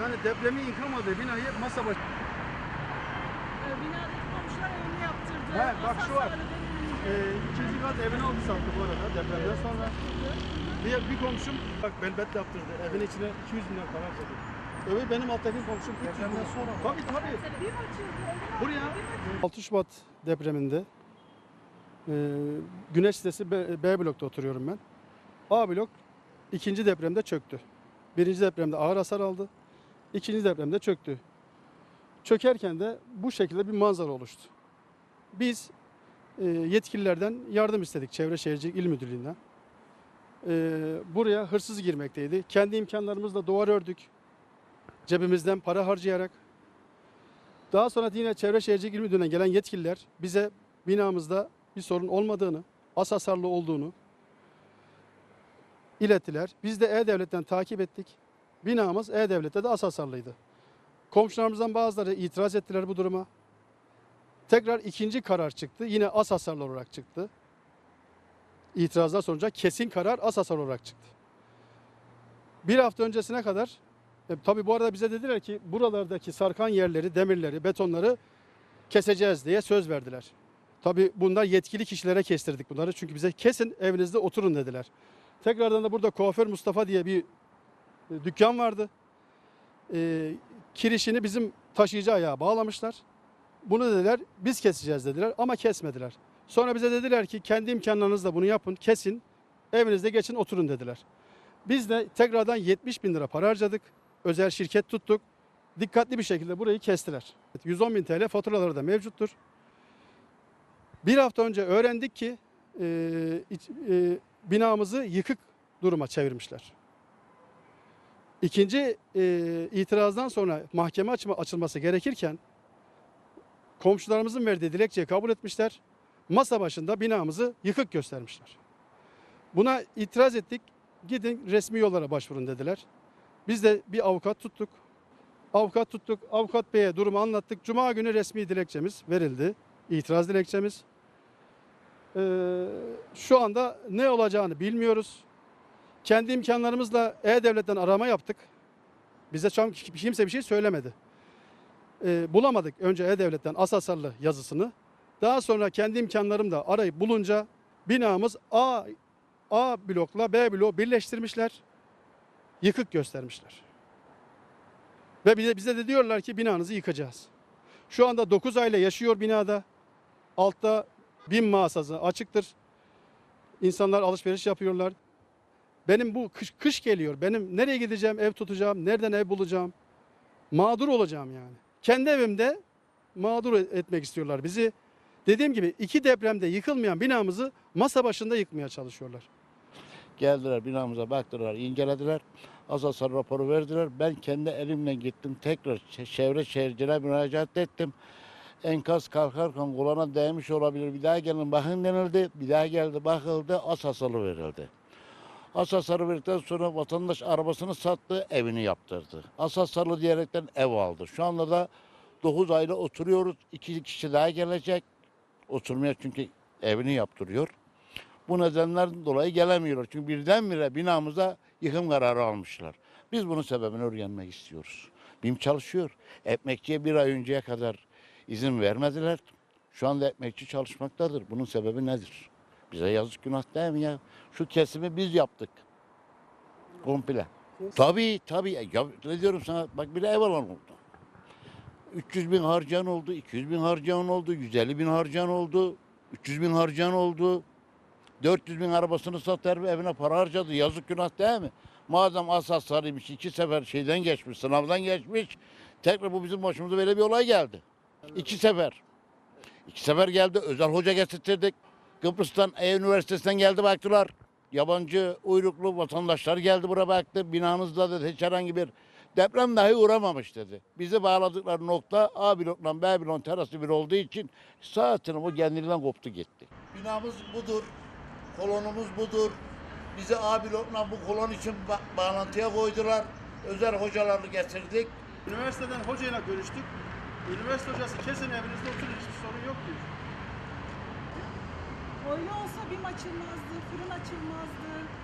Yani depremi yıkamadı binayı masa başı. Binadaki komşular evini yaptırdı. He, bak şu var. Ee, ikinci kat evini aldı sattı bu arada depremden sonra. Bir, bir komşum bak belbet yaptırdı. Evin içine 200 milyon para harcadı. Öbür benim alttaki komşum depremden sonra. Tabii tabii. Bir açıldı. Buraya 6 Şubat depreminde e, Güneş sitesi B, B blokta oturuyorum ben. A blok ikinci depremde çöktü. Birinci depremde ağır hasar aldı. İkinci depremde çöktü. Çökerken de bu şekilde bir manzara oluştu. Biz e, yetkililerden yardım istedik Çevre Şehircilik İl Müdürlüğü'nden. E, buraya hırsız girmekteydi. Kendi imkanlarımızla duvar ördük. Cebimizden para harcayarak. Daha sonra yine Çevre Şehircilik İl Müdürlüğü'nden gelen yetkililer bize binamızda bir sorun olmadığını, az hasarlı olduğunu ilettiler. Biz de E-Devlet'ten takip ettik. Binamız E-Devlet'te de az hasarlıydı. Komşularımızdan bazıları itiraz ettiler bu duruma. Tekrar ikinci karar çıktı. Yine az hasarlı olarak çıktı. İtirazlar sonucu kesin karar az hasar olarak çıktı. Bir hafta öncesine kadar e, tabii bu arada bize dediler ki buralardaki sarkan yerleri, demirleri, betonları keseceğiz diye söz verdiler. Tabii bunlar yetkili kişilere kestirdik bunları. Çünkü bize kesin evinizde oturun dediler. Tekrardan da burada kuaför Mustafa diye bir dükkan vardı. E, kirişini bizim taşıyıcı ayağa bağlamışlar. Bunu dediler biz keseceğiz dediler ama kesmediler. Sonra bize dediler ki kendi imkanlarınızla bunu yapın kesin evinizde geçin oturun dediler. Biz de tekrardan 70 bin lira para harcadık. Özel şirket tuttuk. Dikkatli bir şekilde burayı kestiler. 110 bin TL faturaları da mevcuttur. Bir hafta önce öğrendik ki e, e, binamızı yıkık duruma çevirmişler. İkinci e, itirazdan sonra mahkeme açma, açılması gerekirken komşularımızın verdiği dilekçeyi kabul etmişler. Masa başında binamızı yıkık göstermişler. Buna itiraz ettik. Gidin resmi yollara başvurun dediler. Biz de bir avukat tuttuk. Avukat tuttuk. Avukat beye durumu anlattık. Cuma günü resmi dilekçemiz verildi. İtiraz dilekçemiz. Ee, şu anda ne olacağını bilmiyoruz. Kendi imkanlarımızla E-Devlet'ten arama yaptık. Bize şu an kimse bir şey söylemedi. Ee, bulamadık önce E-Devlet'ten Asasarlı yazısını. Daha sonra kendi imkanlarımla arayıp bulunca binamız A A blokla B bloğu birleştirmişler. Yıkık göstermişler. Ve bize, bize de diyorlar ki binanızı yıkacağız. Şu anda 9 aile yaşıyor binada. Altta bin mağazası açıktır. İnsanlar alışveriş yapıyorlar. Benim bu kış, kış geliyor. Benim nereye gideceğim, ev tutacağım, nereden ev bulacağım? Mağdur olacağım yani. Kendi evimde mağdur etmek istiyorlar bizi. Dediğim gibi iki depremde yıkılmayan binamızı masa başında yıkmaya çalışıyorlar. Geldiler binamıza baktılar, incelediler. Asasar raporu verdiler. Ben kendi elimle gittim. Tekrar çe- çevre şehirciliğe müracaat ettim. Enkaz kalkarken kulağına değmiş olabilir. Bir daha gelin bakın denildi. Bir daha geldi bakıldı. Asasalı verildi. Asasarı verdikten sonra vatandaş arabasını sattı, evini yaptırdı. Asasarlı diyerekten ev aldı. Şu anda da 9 ayda oturuyoruz. İki kişi daha gelecek. Oturmaya çünkü evini yaptırıyor. Bu nedenlerden dolayı gelemiyorlar. Çünkü birdenbire binamıza yıkım kararı almışlar. Biz bunun sebebini öğrenmek istiyoruz. BİM çalışıyor. Ekmekçiye bir ay önceye kadar izin vermediler. Şu anda ekmekçi çalışmaktadır. Bunun sebebi nedir? Bize yazık günah değil mi ya? Şu kesimi biz yaptık. Komple. Tabii tabii. Ya, ne diyorum sana bak bir de ev alan oldu. 300 bin harcayan oldu, 200 bin harcayan oldu, 150 bin harcayan oldu, 300 bin harcayan oldu. 400 bin arabasını satar ve evine para harcadı. Yazık günah değil mi? Madem asas sarıymış, iki sefer şeyden geçmiş, sınavdan geçmiş. Tekrar bu bizim başımıza böyle bir olay geldi. İki sefer. İki sefer geldi. Özel hoca getirttirdik. Kıbrıs'tan, E Üniversitesi'nden geldi baktılar. Yabancı uyruklu vatandaşlar geldi buraya baktı. Binanızda dedi hiç herhangi bir deprem dahi uğramamış dedi. Bizi bağladıkları nokta A blokla B blokun terası bir olduğu için saatinin o kendinden koptu gitti. Binamız budur. Kolonumuz budur. Bizi A blokla bu kolon için ba- bağlantıya koydular. Özel hocalarını getirdik. Üniversiteden hocayla görüştük. Üniversite hocası kesin evinizde oturun hiçbir sorun yok diyor. Öyle olsa BİM açılmazdı, fırın açılmazdı.